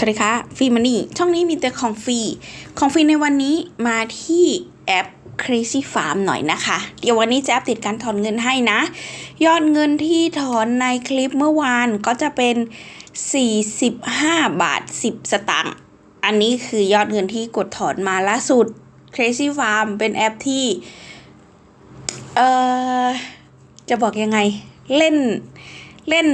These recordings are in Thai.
สวัสดีค่ะฟรีมันนี่ช่องนี้มีแต่ของฟรีของฟรีในวันนี้มาที่แอป Crazy Farm หน่อยนะคะ เดี๋ยววันนี้จะอัปเดตการถอนเงินให้นะ ยอดเงินที่ถอนในคลิปเมื่อวานก็จะเป็น 45 บาท 10 สตางค์อันนี้คือยอดเงินที่กดถอนมาล่าสุด Crazy Farm เป็นแอปที่ เอ่อ จะบอกยังไง เล่นเล่น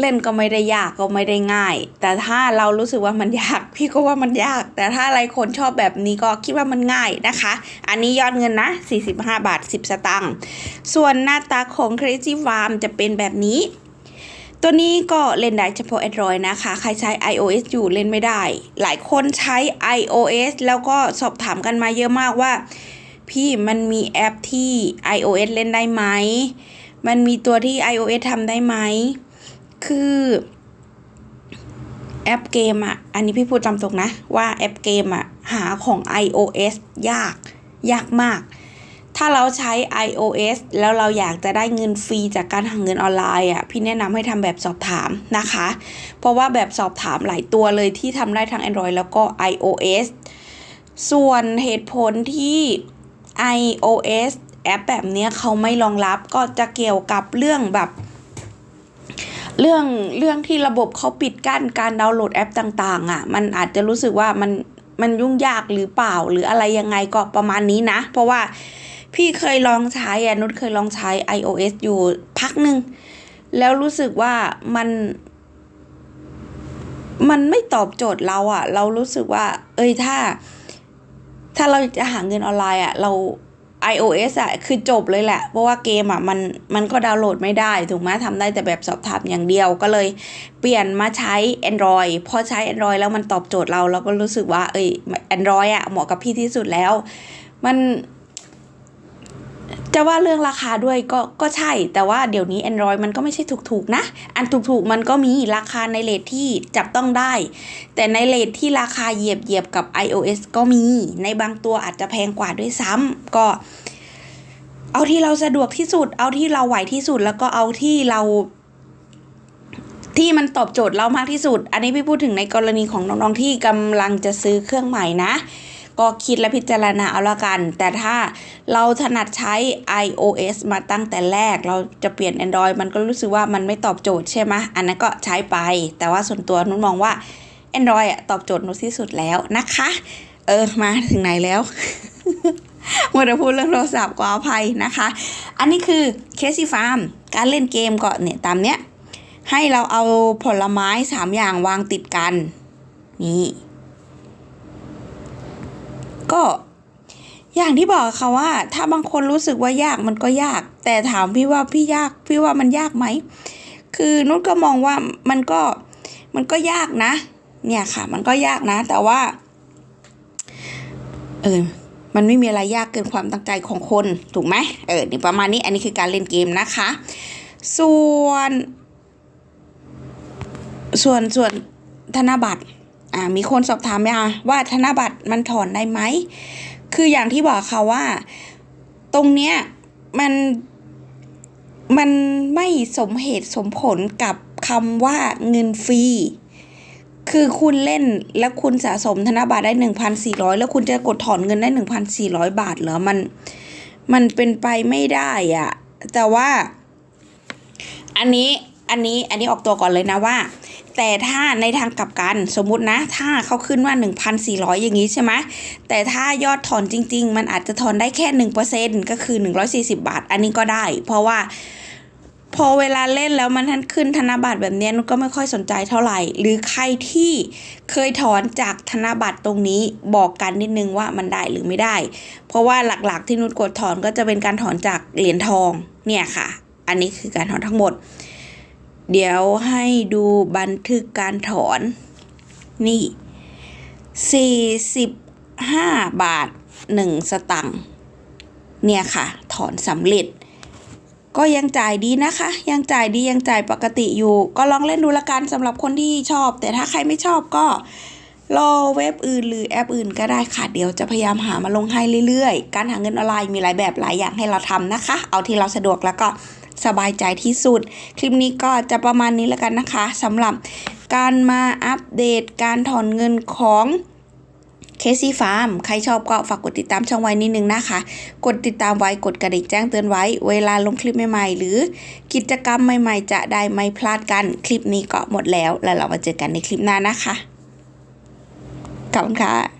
เล่นก็ไม่ได้ยากก็ไม่ได้ง่าย แต่ถ้าเรารู้สึกว่ามันยาก พี่ก็ว่ามันยาก แต่ถ้าอะไรคนชอบแบบนี้ก็คิดว่ามันง่ายนะคะ อันนี้ยอดเงินนะ 45 บาท 10 สตางค์ส่วนหน้าตาของ Crazy Farm จะเป็นแบบนี้ตัวนี้ก็เล่นได้เฉพาะ Android นะคะ ใครใช้ iOS อยู่เล่นไม่ได้ หลายคนใช้ iOS แล้วก็สอบถามกันมาเยอะมากว่า พี่มันมีแอปที่ iOS เล่นได้ไหม มันมีตัวที่ iOS ทำได้ไหม คือแอปเกมอะ อันนี้พี่พูดจำตรงนะ ว่าแอปเกมอะ หาของ iOS ยาก ยากมาก ถ้าเราใช้ iOS แล้วเราอยากจะได้เงินฟรีจากการหาเงินออนไลน์อะ พี่แนะนำให้ทำแบบสอบถามนะคะ เพราะว่าแบบสอบถามหลายตัวเลยที่ทำได้ทั้ง Android แล้วก็ iOS ส่วนเหตุผลที่ iOS แอปแบบนี้เขาไม่รองรับก็จะเกี่ยวกับเรื่องแบบ เรื่องเรื่องที่ระบบเขาปิดกั้นการดาวน์โหลดแอปต่างๆอะ มันอาจจะรู้สึกว่ามันมันยุ่งยากหรือเปล่าหรืออะไรยังไงก็ประมาณนี้นะ เพราะว่าพี่เคยลองใช้อะนุชเคยลองใช้ iOS อยู่พักหนึ่งแล้วรู้สึกว่ามัน มันไม่ตอบโจทย์เราอะเรารู้สึกว่า เอ้ยถ้า ถ้าเราจะหาเงินออนไลน์อะเรา iOS อะคือจบเลยแหละ เพราะว่าเกมอะมันมันก็ดาวน์โหลดไม่ได้ถูกไหมทำได้แต่แบบสอบถามอย่างเดียวก็เลยเปลี่ยนมาใช้ Android พอใช้ Android แล้วมันตอบโจทย์เราเราก็รู้สึกว่าเอ้ย Android อะเหมาะกับพี่ที่สุดแล้ว มัน จะว่าเรื่องราคาด้วยก็ก็ใช่ แต่ว่าเดี๋ยวนี้ Android มันก็ไม่ใช่ถูกๆนะ อันถูกๆมันก็มีราคาในเลทที่จับต้องได้ แต่ในเลทที่ราคาเหยียบเหยียบกับ iOS ก็มี ในบางตัวอาจจะแพงกว่าด้วยซ้ำก็ เอาที่เราสะดวกที่สุด เอาที่เราไหวที่สุด แล้วก็เอาที่เราที่มันตอบโจทย์เรามากที่สุด อันนี้พี่พูดถึงในกรณีของน้องๆที่กำลังจะซื้อเครื่องใหม่นะ ก็คิดและพิจารณาเอาละกัน แต่ถ้าเราถนัดใช้ iOS มาตั้งแต่แรก เราจะเปลี่ยน Android มันก็รู้สึกว่ามันไม่ตอบโจทย์ใช่ไหมอันนั้นก็ใช้ไป แต่ว่าส่วนตัวนุ้นมองว่า Android อะตอบโจทย์นุ้ที่สุดแล้วนะคะ เออ มาถึงไหนแล้วมัวแต่พูดเรื่องโทรศัพท์ก็อภัยนะคะ อันนี้คือ Casey Farm การเล่นเกมก็เนี่ยตามเนี้ยให้เราเอาผลไม้สามอย่างวางติดกัน นี่ ก็อย่างที่บอกค่ะว่า ถ้าบางคนรู้สึกว่ายากมันก็ยาก แต่ถามพี่ว่าพี่ยากพี่ว่ามันยากไหมคือนุชก็มองว่ามันก็มันก็ยากนะ เนี่ยค่ะ มันก็ยากนะ แต่ว่า เออมันไม่มีอะไรยากเกินความตั้งใจของคนถูกไหมเออนี่ประมาณนี้อันนี้คือการเล่นเกมนะคะ ส่วน ส่วนส่วนธนบัตร อ่ามีคนสอบถามไหมาว่าธนบัตรมันถอนได้ไหม คืออย่างที่บอกค่ะว่า ตรงเนี้ยมันมันไม่สมเหตุสมผลกับคำว่าเงินฟรี คือคุณเล่นแล้วคุณสะสมธนบัตรได้หนึ่งพันสี่ร้อยแล้วคุณจะกดถอนเงินได้หนึ่งพันสี่ร้อยบาทเหรอ มัน มันเป็นไปไม่ได้อะแต่ว่า อันนี้ อันนี้ อันนี้ออกตัวก่อนเลยนะว่า แต่ถ้าในทางกลับกันสมมุตินะ ถ้าเขาขึ้นว่า 1,400 อย่างนี้ใช่ไหมแต่ถ้ายอดถอนจริง ๆ มันอาจจะถอนได้แค่ 1%ก็คือ 140 บาท อันนี้ก็ได้ เพราะว่าพอเวลาเล่นแล้วมันท่านขึ้นธนบัตรแบบนี้นุชก็ไม่ค่อยสนใจเท่าไหร่ หรือใครที่เคยถอนจากธนบัตรตรงนี้บอกกันนิดนึงว่ามันได้หรือไม่ได้ เพราะว่าหลักๆที่นุชกดถอนก็จะเป็นการถอนจากเหรียญทองเนี่ยค่ะ อันนี้คือการถอนทั้งหมด เดี๋ยวให้ดูบันทึกการถอน นี่ 45 บาท 1 สตังค์เนี่ยค่ะ ถอนสำเร็จ ก็ยังจ่ายดีนะคะ ยังจ่ายดียังจ่ายปกติอยู่ ก็ลองเล่นดูละกันสำหรับคนที่ชอบ แต่ถ้าใครไม่ชอบก็รอเว็บอื่นหรือแอปอื่นก็ได้ค่ะ เดี๋ยวจะพยายามหามาลงให้เรื่อยๆ การหาเงินออนไลน์มีหลายแบบหลายอย่างให้เราทำนะคะ เอาที่เราสะดวกแล้วก็ สบายใจที่สุด คลิปนี้ก็จะประมาณนี้แล้วกันนะคะสำหรับการมาอัปเดตการถอนเงินของเคซี่ฟาร์มใครชอบก็ฝากกดติดตามช่องไว้นิดนึงนะคะ กดติดตามไว้กดกระดิ่งแจ้งเตือนไว้ เวลาลงคลิปใหม่ๆ หรือกิจกรรมใหม่ๆ จะได้ไม่พลาดกัน คลิปนี้ก็หมดแล้ว แล้วเรามาเจอกันในคลิปหน้านะคะขอบคุณค่ะ